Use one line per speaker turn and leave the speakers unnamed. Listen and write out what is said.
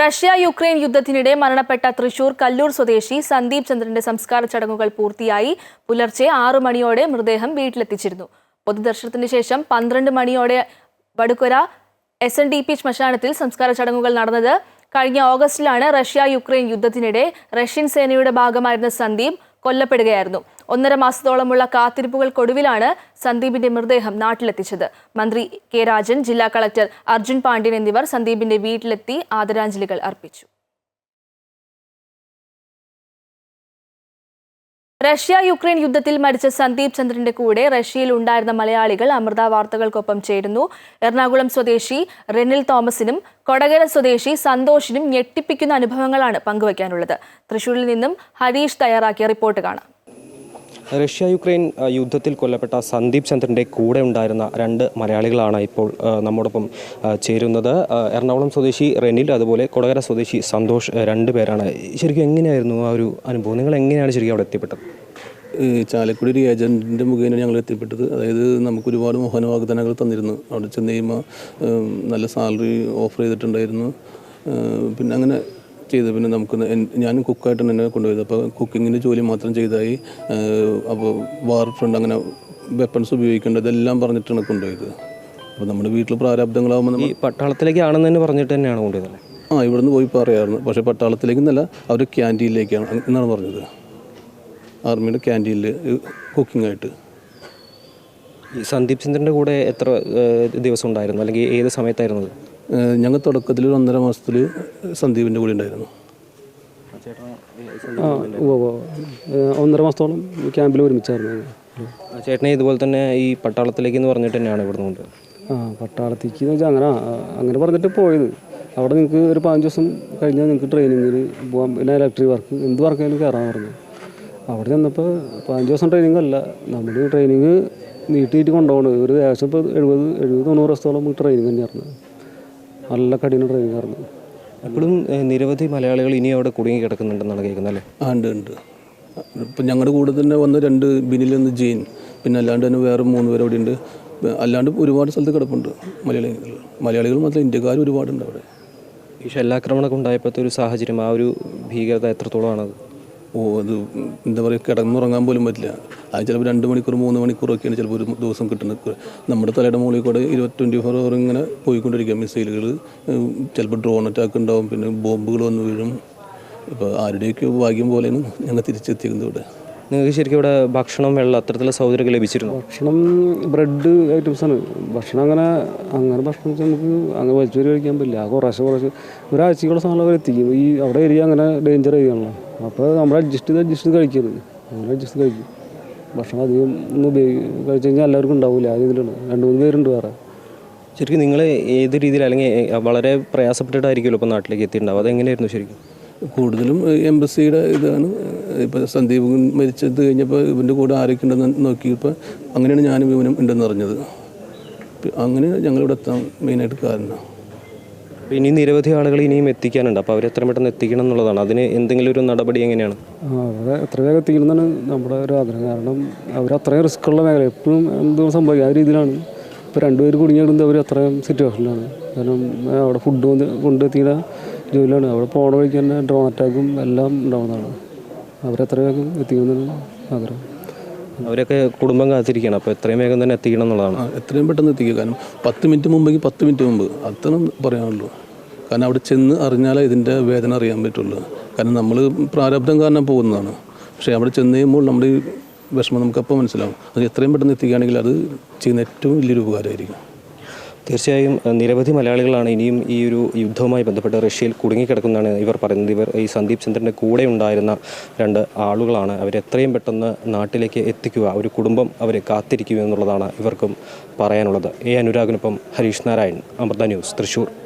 Russia Ukraine യുദ്ധത്തിനിടെ മരണപ്പെട്ട തൃശൂർ കല്ലൂർ സ്വദേശി സന്ദീപ് ചന്ദ്രന്റെ സംസ്കാര ചടങ്ങുകൾ പൂർത്തിയായി. പുലർച്ചെ ആറു മണിയോടെ മൃതദേഹം വീട്ടിലെത്തിച്ചിരുന്നു. പൊതുദർശനത്തിന് ശേഷം പന്ത്രണ്ട് മണിയോടെ Vadakara S N D P ശ്മശാനത്തിൽ സംസ്കാര ചടങ്ങുകൾ നടന്നത്. കഴിഞ്ഞ ഓഗസ്റ്റിലാണ് റഷ്യ യുക്രൈൻ യുദ്ധത്തിനിടെ റഷ്യൻ സേനയുടെ ഭാഗമായിരുന്ന സന്ദീപ് കൊല്ലപ്പെടുകയായിരുന്നു. ഒന്നര മാസത്തോളമുള്ള കാത്തിരിപ്പുകൾക്കൊടുവിലാണ് സന്ദീപിന്റെ മൃതദേഹം നാട്ടിലെത്തിച്ചത്. മന്ത്രി കെ രാജൻ ജില്ലാ കളക്ടർ അർജുൻ പാണ്ഡ്യൻ എന്നിവർ സന്ദീപിന്റെ വീട്ടിലെത്തി ആദരാഞ്ജലികൾ അർപ്പിച്ചു. റഷ്യ യുക്രൈൻ യുദ്ധത്തിൽ മരിച്ച സന്ദീപ് ചന്ദ്രന്റെ കൂടെ റഷ്യയിൽ ഉണ്ടായിരുന്ന മലയാളികൾ അമൃത വാർത്തകൾക്കൊപ്പം ചേരുന്നു. എറണാകുളം സ്വദേശി റെനിൽ തോമസിനും കൊടകര സ്വദേശി സന്തോഷിനും ഞെട്ടിപ്പിക്കുന്ന അനുഭവങ്ങളാണ് പങ്കുവയ്ക്കാനുള്ളത്. തൃശൂരിൽ നിന്നും ഹരീഷ് തയ്യാറാക്കിയ റിപ്പോർട്ട് കാണാം.
റഷ്യ യുക്രൈൻ യുദ്ധത്തിൽ കൊല്ലപ്പെട്ട സന്ദീപ് ചന്ദ്രന്റെ കൂടെ ഉണ്ടായിരുന്ന രണ്ട് മലയാളികളാണ് ഇപ്പോൾ നമ്മോടൊപ്പം ചേരുന്നത്. എറണാകുളം സ്വദേശി റെനിൽ അതുപോലെ കൊടകര സ്വദേശി സന്തോഷ് രണ്ട് പേരാണ്. ശരിക്കും എങ്ങനെയായിരുന്നു ആ ഒരു അനുഭവം? നിങ്ങൾ എങ്ങനെയാണ് ശരിക്കും അവിടെ എത്തിപ്പെട്ടത്?
ചാലക്കുടി ഒരു ഏജന്റിന്റെ മുഖേന ഞങ്ങൾ എത്തിപ്പെട്ടത്. അതായത് നമുക്ക് ഒരുപാട് മോഹന വാഗ്ദാനങ്ങൾ തന്നിരുന്നു. അവിടെ ചെന്ന് കഴിയുമ്പോൾ നല്ല സാലറി ഓഫർ ചെയ്തിട്ടുണ്ടായിരുന്നു. പിന്നെ അങ്ങനെ ചെയ്ത് പിന്നെ നമുക്ക് ഞാൻ കുക്കായിട്ടാണ് എന്നെ കൊണ്ടുപോയത്. അപ്പോൾ കുക്കിങ്ങിന്റെ ജോലി മാത്രം ചെയ്തായി അപ്പോൾ വാർ ഫ്രണ്ട് അങ്ങനെ വെപ്പൺസ് ഉപയോഗിക്കേണ്ടതെല്ലാം പറഞ്ഞിട്ടാണ് കൊണ്ടുപോയത്. അപ്പോൾ നമ്മുടെ വീട്ടിൽ പ്രാരാബ്ദങ്ങളാകുമ്പോൾ
ഈ
നമ്മൾ
പട്ടാളത്തിലേക്കാണെന്ന് തന്നെ പറഞ്ഞിട്ട് തന്നെയാണ് കൊണ്ടുപോയത്
ആ ഇവിടുന്ന് പോയി പറയാറുണ്ട് പക്ഷേ പട്ടാളത്തിലേക്കെന്നല്ല അവർ ക്യാന്റീനിലേക്കാണ് എന്നാണ് പറഞ്ഞത്. ആർമിയുടെ ക്യാന്റീനിൽ കുക്കിംഗ് ആയിട്ട്
ഈ സന്ദീപ് ചന്ദ്രന്റെ കൂടെ എത്ര ദിവസം ഉണ്ടായിരുന്നു? അല്ലെങ്കിൽ ഏത് സമയത്തായിരുന്നു?
ഞങ്ങൾ തുടക്കത്തിൽ ഒരു ഒന്നര മാസത്തിൽ സന്ദീപിന്റെ കൂടെ ഉണ്ടായിരുന്നു.
ആ ഉവ്വ് ഉവ്വ്. ഏഹ് ഒന്നര മാസത്തോളം ക്യാമ്പിൽ ഒരുമിച്ചായിരുന്നു.
ചേട്ടനെ ഇതുപോലെ തന്നെ ഈ പട്ടാളത്തിലേക്ക് എന്ന് പറഞ്ഞിട്ട് തന്നെയാണ് ഇവിടുന്ന് കൊണ്ടുപോയത്
ആ പട്ടാളത്തേക്ക് എന്ന് വെച്ചാൽ അങ്ങനെ ആ, അങ്ങനെ പറഞ്ഞിട്ട് പോയത്. അവിടെ നിങ്ങൾക്ക് ഒരു പതിനഞ്ച് ദിവസം കഴിഞ്ഞാൽ നിങ്ങൾക്ക് ട്രെയിനിങ്ങിൽ പോകാം പിന്നെ ഇലക്ട്രിക് വർക്ക് എന്ത് വർക്കായാലും കയറാൻ പറഞ്ഞു. അവിടെ ചെന്നപ്പോൾ പതിനഞ്ച് ദിവസം ട്രെയിനിങ് അല്ല. നമ്മൾ ട്രെയിനിങ് നീട്ടിയിട്ട് കൊണ്ടുപോകണം. ഒരു ഏകദേശം ഇപ്പോൾ എഴുപത് എഴുപത് തൊണ്ണൂറ് ദിവസത്തോളം ട്രെയിനിങ് തന്നെയായിരുന്നു. നല്ല കഠിന ട്രെയിനിങ് ആയിരുന്നു.
അപ്പോഴും നിരവധി മലയാളികൾ ഇനി അവിടെ കുടുങ്ങി കിടക്കുന്നുണ്ടെന്നാണ് കേൾക്കുന്നത് അല്ലേ?
ആ ഉണ്ട് ഉണ്ട്. ഇപ്പം ഞങ്ങളുടെ കൂടെ തന്നെ വന്ന രണ്ട് ബിനിൽ നിന്ന് ജെയിൻ പിന്നെ അല്ലാണ്ട് തന്നെ വേറെ മൂന്ന് പേർ അവിടെ ഉണ്ട് അല്ലാണ്ട് ഒരുപാട് സ്ഥലത്ത് കിടപ്പുണ്ട് മലയാളികൾ. മലയാളികൾ മാത്രമല്ല ഇന്ത്യക്കാർ ഒരുപാടുണ്ട് അവിടെ.
ഈ ഷെല്ലാക്രമണമൊക്കെ ഉണ്ടായപ്പോഴത്തെ ഒരു സാഹചര്യം ആ ഒരു ഭീകരത എത്രത്തോളമാണത്?
ഓ അത് എന്താ പറയുക കിടന്നുറങ്ങാൻ പോലും പറ്റില്ല. അത് ചിലപ്പോൾ രണ്ട് മണിക്കൂർ മൂന്ന് മണിക്കൂറൊക്കെയാണ് ചിലപ്പോൾ ഒരു ദിവസം കിട്ടുന്നത്. നമ്മുടെ തലയുടെ മുകളിൽ കൂടെ ഇരുപത്തി ട്വന്റി ഫോർ അവർ ഇങ്ങനെ പോയിക്കൊണ്ടിരിക്കുക. മിസൈലുകൾ ചിലപ്പോൾ ഡ്രോൺ അറ്റാക്ക് ഉണ്ടാവും. പിന്നെ ബോംബുകൾ വന്ന് വീഴും. ഇപ്പോൾ ആരുടെയൊക്കെ ഭാഗ്യം പോലെയാണ് ഞങ്ങൾ തിരിച്ചെത്തിക്കുന്നത് ഇവിടെ.
നിങ്ങൾക്ക് ശരിക്കും ഇവിടെ ഭക്ഷണം വെള്ളം അത്തരത്തിലുള്ള സൗകര്യമൊക്കെ ലഭിച്ചിരുന്നു?
ഭക്ഷണം ബ്രെഡ് ഐറ്റംസാണ് ഭക്ഷണം അങ്ങനെ അങ്ങനെ ഭക്ഷണം നമുക്ക് അങ്ങനെ വലിച്ചൂരി കഴിക്കാൻ പറ്റില്ല. ആ കുറേശ്ശെ കുറേശ്ശെ. ഒരാഴ്ചക്കുള്ള സാധനം അവർ എത്തിക്കും ഈ അവിടെ ഏരിയ അങ്ങനെ ഡേഞ്ചർ ഏരിയയാണല്ലോ അപ്പോൾ നമ്മൾ അഡ്ജസ്റ്റ് ചെയ്ത് അഡ്ജസ്റ്റ് ചെയ്ത് കഴിക്കരുത് അങ്ങനെ അഡ്ജസ്റ്റ് കഴിക്കും. ഭക്ഷണം അധികം ഒന്നും ഉപയോഗി കഴിച്ചു കഴിഞ്ഞാൽ എല്ലാവർക്കും ഉണ്ടാവില്ല ആ രീതിയിലാണ് രണ്ട് മൂന്ന് പേരുണ്ട് വേറെ.
ശരിക്കും നിങ്ങൾ ഏത് രീതിയിൽ അല്ലെങ്കിൽ വളരെ പ്രയാസപ്പെട്ടിട്ടായിരിക്കുമല്ലോ ഇപ്പോൾ നാട്ടിലേക്ക് എത്തിയിട്ടുണ്ടാവും അതെങ്ങനെയായിരുന്നു ശരിക്കും?
കൂടുതലും എംബസിയുടെ ഇതാണ്. ഇപ്പോൾ സന്ദീപ് മരിച്ചത് കഴിഞ്ഞപ്പോൾ ഇവന്റെ കൂടെ ആരൊക്കെ ഉണ്ടെന്ന് നോക്കിയപ്പോൾ അങ്ങനെയാണ് ഞാനും ഇവനും ഉണ്ടെന്ന് അറിഞ്ഞത്. അങ്ങനെ ഞങ്ങളിവിടെ എത്താൻ മെയിനായിട്ട് കാരണം.
അപ്പോൾ ഇനി നിരവധി ആളുകൾ ഇനിയും എത്തിക്കാനുണ്ട്. അപ്പോൾ അവർ എത്ര പെട്ടെന്ന് എത്തിക്കണം എന്നുള്ളതാണ്. അതിന് എന്തെങ്കിലും ഒരു നടപടി എങ്ങനെയാണ്?
അവരെ അവിടെ എത്ര വേഗം എത്തിക്കണമെന്നാണ് നമ്മുടെ ഒരു ആഗ്രഹം. കാരണം അവർ അത്രയും റിസ്ക് ഉള്ള മേഖല എപ്പോഴും എന്തോ സംഭവിക്കും. ആ രീതിയിലാണ്. ഇപ്പോൾ രണ്ടുപേർ കുടുങ്ങിയിടുന്നത് അവർ അത്രയും സിറ്റുവേഷനിലാണ് കാരണം അവിടെ ഫുഡ് കൊണ്ട് കൊണ്ടെത്തിയുടെ ജോലിയാണ് അവിടെ പോണ വഴിക്ക് തന്നെ ഡ്രോൺ അറ്റാക്കും എല്ലാം ഉണ്ടാവുന്നതാണ്. അവരെത്ര വേഗം എത്തിക്കണമെന്നാണ് ആഗ്രഹം.
അവരൊക്കെ കുടുംബം കാത്തിരിക്കണം അപ്പോൾ എത്രയും വേഗം തന്നെ എത്തിക്കണം എന്നുള്ളതാണ്.
എത്രയും പെട്ടെന്ന് എത്തിക്കുക. കാരണം പത്ത് മിനിറ്റ് മുമ്പെങ്കിൽ പത്ത് മിനിറ്റ് മുമ്പ്. അത്രയും പറയാനുള്ളൂ. കാരണം അവിടെ ചെന്ന് അറിഞ്ഞാലേ ഇതിന്റെ വേദന അറിയാൻ പറ്റുള്ളൂ. കാരണം നമ്മൾ പ്രാരബ്ധം കാരണം പോകുന്നതാണ്. പക്ഷേ അവിടെ ചെന്ന് കഴിയുമ്പോൾ നമ്മുടെ ഈ വിഷമം നമുക്കപ്പോൾ മനസ്സിലാവും. അത് എത്രയും പെട്ടെന്ന് എത്തിക്കുകയാണെങ്കിൽ അത് ചെയ്യുന്ന ഏറ്റവും വലിയൊരു ഉപകാരമായിരിക്കും.
തീർച്ചയായും നിരവധി മലയാളികളാണ് ഇനിയും ഈ ഒരു യുദ്ധവുമായി ബന്ധപ്പെട്ട് റഷ്യയിൽ കുടുങ്ങിക്കിടക്കുന്നതാണ് ഇവർ പറയുന്നത്. ഇവർ ഈ സന്ദീപ് ചന്ദ്രന്റെ കൂടെ ഉണ്ടായിരുന്ന രണ്ട് ആളുകളാണ് അവരെത്രയും പെട്ടെന്ന് നാട്ടിലേക്ക് എത്തിക്കുക ഒരു കുടുംബം അവരെ കാത്തിരിക്കുക എന്നുള്ളതാണ് ഇവർക്കും പറയാനുള്ളത്. എ അനുരാഗിനൊപ്പം ഹരീഷ് നാരായൺ അമൃത ന്യൂസ് തൃശ്ശൂർ.